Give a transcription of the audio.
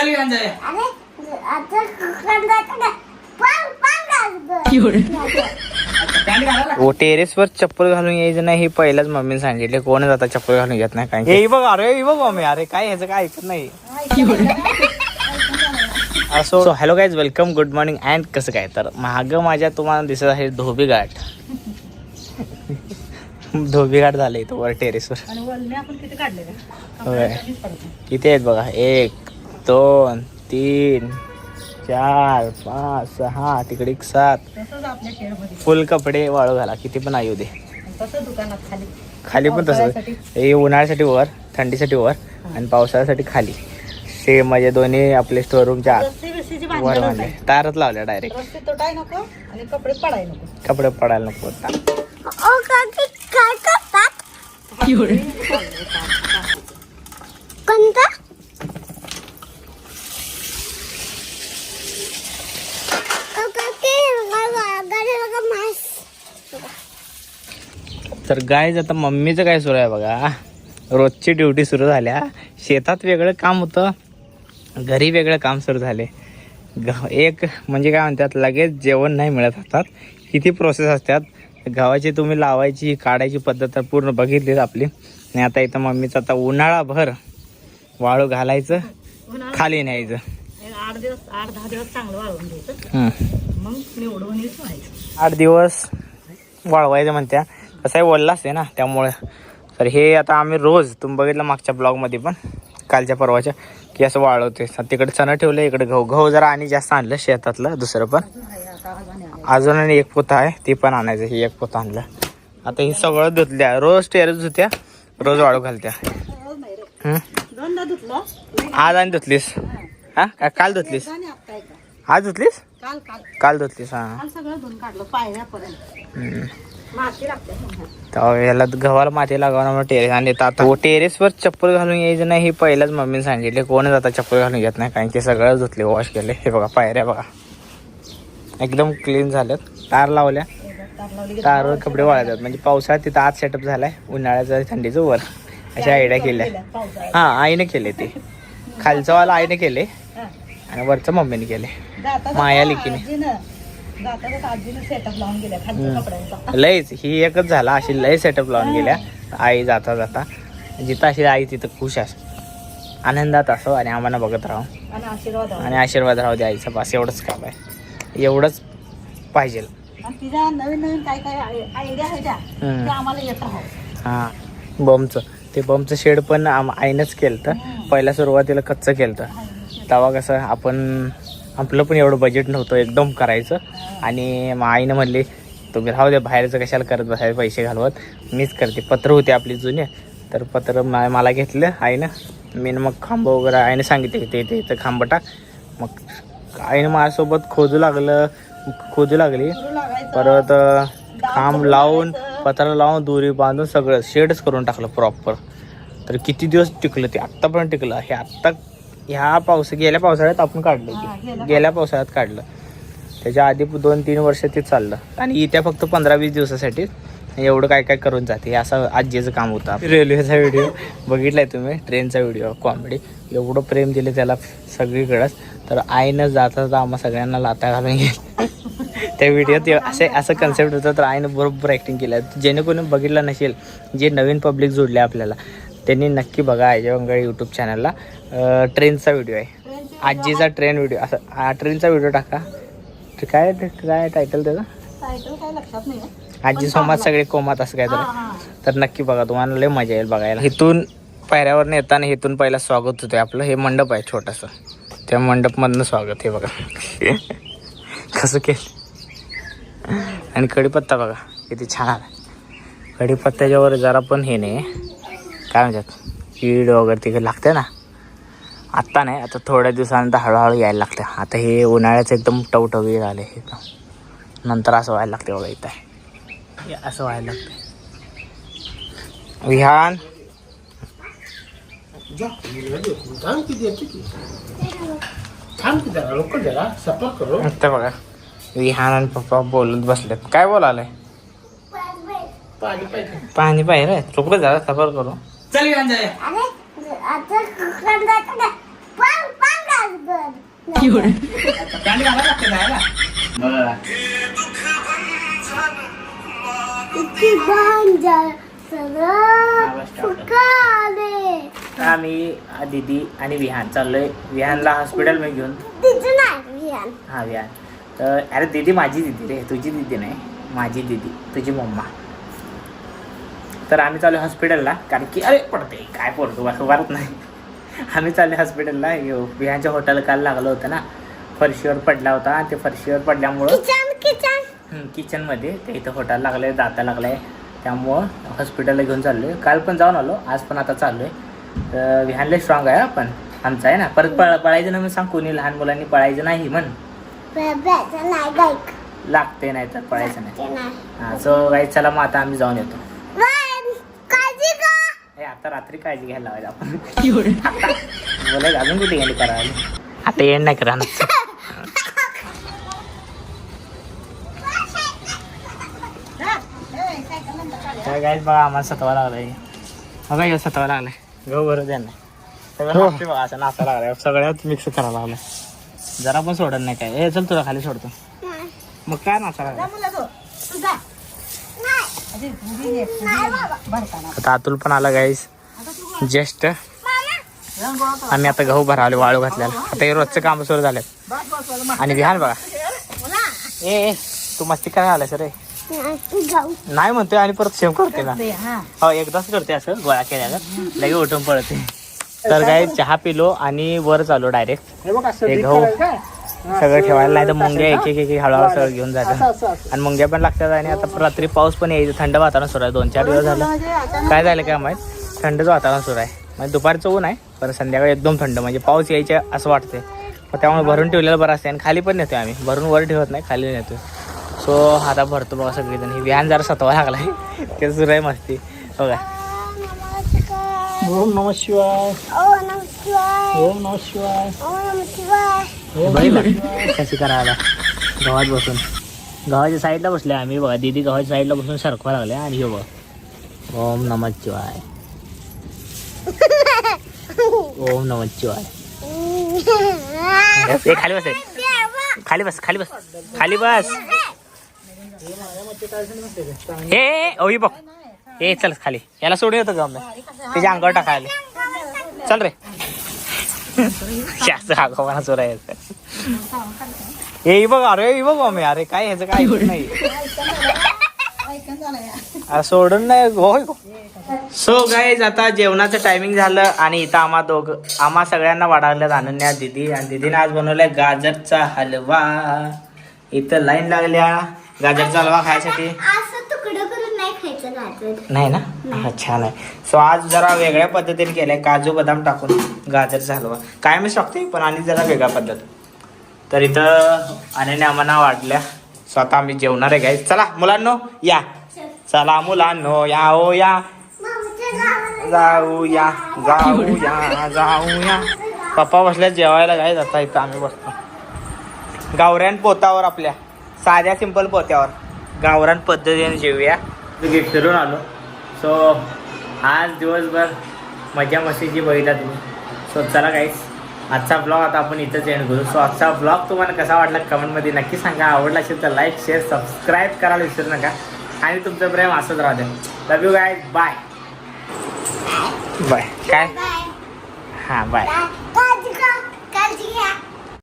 चल घेऊन जाऊया. घाला ओ टेरेसवर चप्पल घालून यायचं नाही हे पहिलाच मम्मीने सांगितले. कोणच आता चप्पल घालून येत नाही काय हे बघ अरे हे बघ मम्मी अरे काय ह्याचं काय ऐकत नाही. असो so hello guys welcome good morning and कसं काय? तर माग माझ्या तुम्हाला दिसत आहे धोबी घाट धोबी घाट झाले इथं वर टेरेसवर. आणि वल्ले आपण किती काढले का होय. किती आहेत बघा? एक दोन तीन चार पाच सहा तिकडे एक सात. तसंच आपल्या शेडमध्ये फुल कपडे वाळू घाला किती पण येऊ दे. आणि तसं दुकानात खाली. खाली पण तसं पावसाळ्यासाठी. हे उन्हाळ्यासाठी वर थंडीसाठी वर आणि पावसाळ्यासाठी खाली. सेम म्हणजे दोन्ही आपले स्टोर रूमच्या आत रस्ते बिस्तीची वर भांडण बांधले तारच लावल्या डायरेक्ट रस्ते तुटाय नको आणि कपडे पडाय नको. कपडे पडायला नको आता. ओ काकी काय करतात कोणता ओ काकी बघा गाडी बघा मास तर गायज आता मम्मीचं काय सुरू आहे बघा. रोजची ड्युटी सुरू झाल्या. शेतात वेगळं काम होतं. घरी वेगळं काम सुरू झाले. ग एक म्हणजे काय म्हणतात लगेच जेवण नाही मिळत हातात. किती प्रोसेस असतात. गव्हाची तुम्ही लावायची काढायची पद्धत तर पूर्ण बघितलीच आपली. आणि आता इथं मम्मीचं आता उन्हाळाभर वाळू घालायचं खाली न्यायचं. आठ दिवस आठ दहा दिवस चांगलं वाळवून घ्यायचं. मग निवडून आठ दिवस वाळवायचं म्हणत्या. कसं आहे वल्ला असते ना त्यामुळे. तर हे आता आम्ही रोज तुम्ही बघितलं मागच्या ब्लॉगमध्ये पण कालच्या परवाच्या की असं वाळवते तिकडे चणं ठेवलं इकडे गहू. गहू जरा आणि जास्त आणलं शेतातलं दुसरं पण. अजून आणि एक पोतं आहे ती पण आणायचं ही एक पोतं आणलं. आता ही सगळं धुतल्या रोज टेरेस धुत्या रोज वाळू घालत्या. आज आणि धुतलीस? हा? का काल धुतलीस? आज धुतलीस? काल धुतलीस हां. याला गव्हाला माती लागावं टेरेस आणि आता टेरेसवर चप्पल घालून यायचं नाही हे पहिलाच मम्मीने सांगितले. कोणच आता चप्पल घालून येत नाही? कारण की सगळं धुतले वॉश केले. हे बघा पायऱ्या बघा. एकदम क्लीन झाल्यात. तार लावल्या. तारवर कपडे वाळतात. म्हणजे पावसाळ्यात तिथं आत सेटअप झालाय. उन्हाळ्याचं थंडीचं वर. अशा आयडिया केल्या. हा आईने केले ते. खालचं वाला आईने केले. हा. आणि वरचं मम्मीने केले. माया. आजीनं. जाता जाता आजीनं सेटअप लावून गेल्या खालच्या कपड्यांचा. लयच ही एकच झाला अशी लय सेटअप लावून गेल्या. आई जाता जाता जिथं अशी आई तिथं खुश असं आनंदात असो आणि आम्हाला बघत राहू. आणि आशीर्वाद आणि आशीर्वाद राहू दे आईचा बस एवढंच काम आहे एवढंच पाहिजे. आणि तिच्या नवीन नवीन काय काय आयडिया आहे त्या हम्म. त्या आम्हाला येत राहू. हां बमचं. ते बमचं शेड पण आम आईनंच केलं तर पहिल्या सुरुवातीला कच्चं केलं तर तेव्हा कसं आपण आपलं पण एवढं बजेट नव्हतं एकदम करायचं. आणि मग आईनं म्हणली तुम्ही राहू द्या बाहेरचं कशाला करत बसायला पैसे घालवत. मीच करते. पत्र होते आपली जुने. तर पत्र मा- मला घेतलं आईनं. मी मग खांब वगैरे आईने सांगितले ते ते इथं खांब टाक. मग आईनं माझ्यासोबत खोदू लागलं खोदू लागली. परत खांब लावून पत्रा लावून दोरी बांधून सगळं शेडच करून टाकलं प्रॉपर तर किती दिवस टिकलं ते? आत्तापर्यंत टिकलं. हे आत्ता ह्या पावस गेल्या पावसाळ्यात आपण काढलं हा, ते. गेल्या पावसाळ्यात काढलं. त्याच्या आधी दोन तीन वर्ष ते चाललं. आणि इथे फक्त पंधरा वीस दिवसासाठी एवढं काय काय करून जाते. हे असं आजीचं काम होतं रेल्वेचा व्हिडिओ बघितलाय तुम्ही? ट्रेनचा व्हिडिओ कॉमेडी एवढं प्रेम दिलं त्याला सगळीकडंच. तर आईनं जाता जाता आम्हा सगळ्यांना लाता घालून गेलं त्या व्हिडिओत असे असं कन्सेप्ट होतं तर आईनं बरोबर ॲक्टिंग केलं. जेणेकरून बघितलं नसेल जे नवीन पब्लिक जोडले आपल्याला त्यांनी नक्की बघा आयजवंगळ यूट्यूब चॅनलला ट्रेनचा व्हिडिओ आहे. आजीचा ट्रेन व्हिडिओ असं ट्रेनचा व्हिडिओ टाका. ते काय काय टायटल त्याचं. आजी सोमात सगळे कोमात असं काय तर. तर नक्की बघा तुम्हाला लय मजा येईल बघायला. इथून पायऱ्यावर येताना इथून पहिला स्वागत होते आपलं हे मंडप आहे छोटंसं. त्या मंडपमधनं स्वागत हे बघा. कसं केलं? आणि कढीपत्ता बघा किती छान आला. कढीपत्त्याच्यावर जरा पण हे नाही. काय म्हणतात? कीड वगैरे तिकडे लागते ना. आत्ता नाही आता थोड्या दिवसानंतर हळूहळू यायला लागते आता हे उन्हाळ्याचं एकदम टवटवी झाले एकदम नंतर असं व्हायला लागते बघा इथं. हे असं व्हायला लागते विहान? आता बघा. विहान आणि पप्पा बोलत बसलेत. काय बोलायलंय? पाणी पाहिजे. चुकलं जरा सफर करू. चल घालायला लागते जायला फुकाले आम्ही दीदी आणि विहान चाललोय. विहानला हॉस्पिटलमध्ये घेऊन हा विहान. तर अरे दीदी माझी दीदी रे. तुझी दीदी नाही. माझी दीदी. तुझी मम्मा. तर आम्ही चालू हॉस्पिटलला. कारण की अरे पडते काय पडतो? बा उभारत नाही. आम्ही चालले हॉस्पिटलला विहानच्या हॉटेल काल लागलं होतं ना. फरशीवर पडला होता आणि ते फरशीवर पडल्यामुळं किचन किचन. किचनमध्ये ते इथं होटायला लागलं दाता लागलं आहे त्यामुळं हॉस्पिटलला घेऊन चाललो आहे काल पण जाऊन आलो आज पण आता चाललो आहे तर विहानला स्ट्रॉंग आहे आपण आमचा आहे ना. परत पळ पळायचं नाही म्हणून सांग कोणी लहान मुलांनी पळायचं नाही म्हण. लागते नाही तर पळायचं नाही. हां सो गाई चला मग आता आम्ही जाऊन येतो. आता रात्री काळजी घ्यायला लावायचं आपण. बोलायचं अजून कुठे गेली करायला आता येण नाही करा काय बघा आम्हाला सतवा लागलाय. बघा ह्यो सतवा लागलाय. गहू ना. सगळं बघा असं नाचा लागलाय. सगळ्यात मिक्स करायला लागलाय. जरा पण सोडत नाही काय. हे चल तुला खाली सोडतो. मग काय नाचा लागलाय? आता अतुल पण आला गाईस जस्ट. आम्ही आता गहू भरावले वाळू घातल्याला आता हे रोजचं काम सुरू झाले. आणि विहान बघा. ए ए, तू मस्ती काय आलाय सर नाही म्हणतोय आणि परत सेम करते ना. हा. हो एकदाच करते असं गोळा केल्यानं लगे उठून पळते. तर काय चहा पिलो आणि वर चालू डायरेक्ट हे बघ असं drink गहू? सगळं ठेवायला नाही तर मुंग्या एक एक एक हळूहळू सगळं घेऊन असं जातात असं असं. आणि मुंग्या पण लागतात आणि आता रात्री पाऊस पण यायचं थंड वातावरण सुरू आहे. दोन चार दिवस झालं. म्हणजे काय झालं काय माहीत? थंडच वातावरण सुरू आहे. म्हणजे दुपारचं ऊन आहे पण संध्याकाळी एकदम थंड. म्हणजे पाऊस यायचे असं वाटते. मग त्यामुळे भरून ठेवलेलं बरं असते. आणि खाली पण नेतोय आम्ही. भरून वर ठेवत नाही खाली नेतोय. सो आता भरतो बघा सगळेजण. हे व्यान जरा सतवा लागलाय. ते सुरू आहे मस्ती. बघा. नमस्कार ओम नम शिवाय. ओम नम शिवाय. ओ नमस्कार बघितलं कशी करायला? गव्हात बसून. गव्हाच्या साईडला बसले आम्ही बघा. दीदी गव्हाच्या साईडला बसून सरकवा लागले. आणि हे बघ. ओम नमः शिवाय. ओम नमः शिवाय. खाली बस. खाली बस खाली बस. खाली बस. ए, ओही बघ. ए चल खाली. याला सोडून येतो मग त्याच्या अंगावर टाकायला. चल रे. जास्त आगोपणा चोरा यायचं हे बघ अरे बघ मम्मी अरे काय ह्याचं काय नाही. सोडून नाही होय सो गाईज आता जेवणाचं टायमिंग झालं आणि इथं आम्हा दोघ आम्हा सगळ्यांना वाढवल्यात अनन्या दिदी. आणि दिदीने आज बनवलाय गाजरचा हलवा. इथं लाईन लागल्या. गाजरचा हलवा खायसाठी. नाही गाजर. ना? हा छान आहे. सो आज जरा वेगळ्या पद्धतीने केलंय. काजू बदाम टाकून गाजरचा हलवा कायमच टाकते पण आणि जरा वेगळ्या पद्धत. तर इथं अनन्या आम्हाला वाढल्या सो आता आम्ही जेवणार आहे गाईज चला मुलांनो या. चला. मुलांनो या ओ या. मामाच्या गावाला जाऊया जाऊया जाऊया पप्पा बसल्या जेवायला काय आता इथं आम्ही बसतो. गावरान पोतावर आपल्या. साध्या सिंपल पोत्यावर. गावरान पद्धतीने जेवूया गे- फिरून आलो. सो आज दिवसभर मजा मस्तीची बघितला तुम्ही. सो चला काहीच आजचा ब्लॉग आता आपण इथंच एंड करू. सो आजचा ब्लॉग तुम्हाला कसा वाटला कमेंटमध्ये नक्की सांगा. आवडला असेल तर लाईक शेअर सबस्क्राईब करायला विसरू नका. आणि तुमचं प्रेम असंच राहते love you guy bye bye काय बाय हां बाय बाय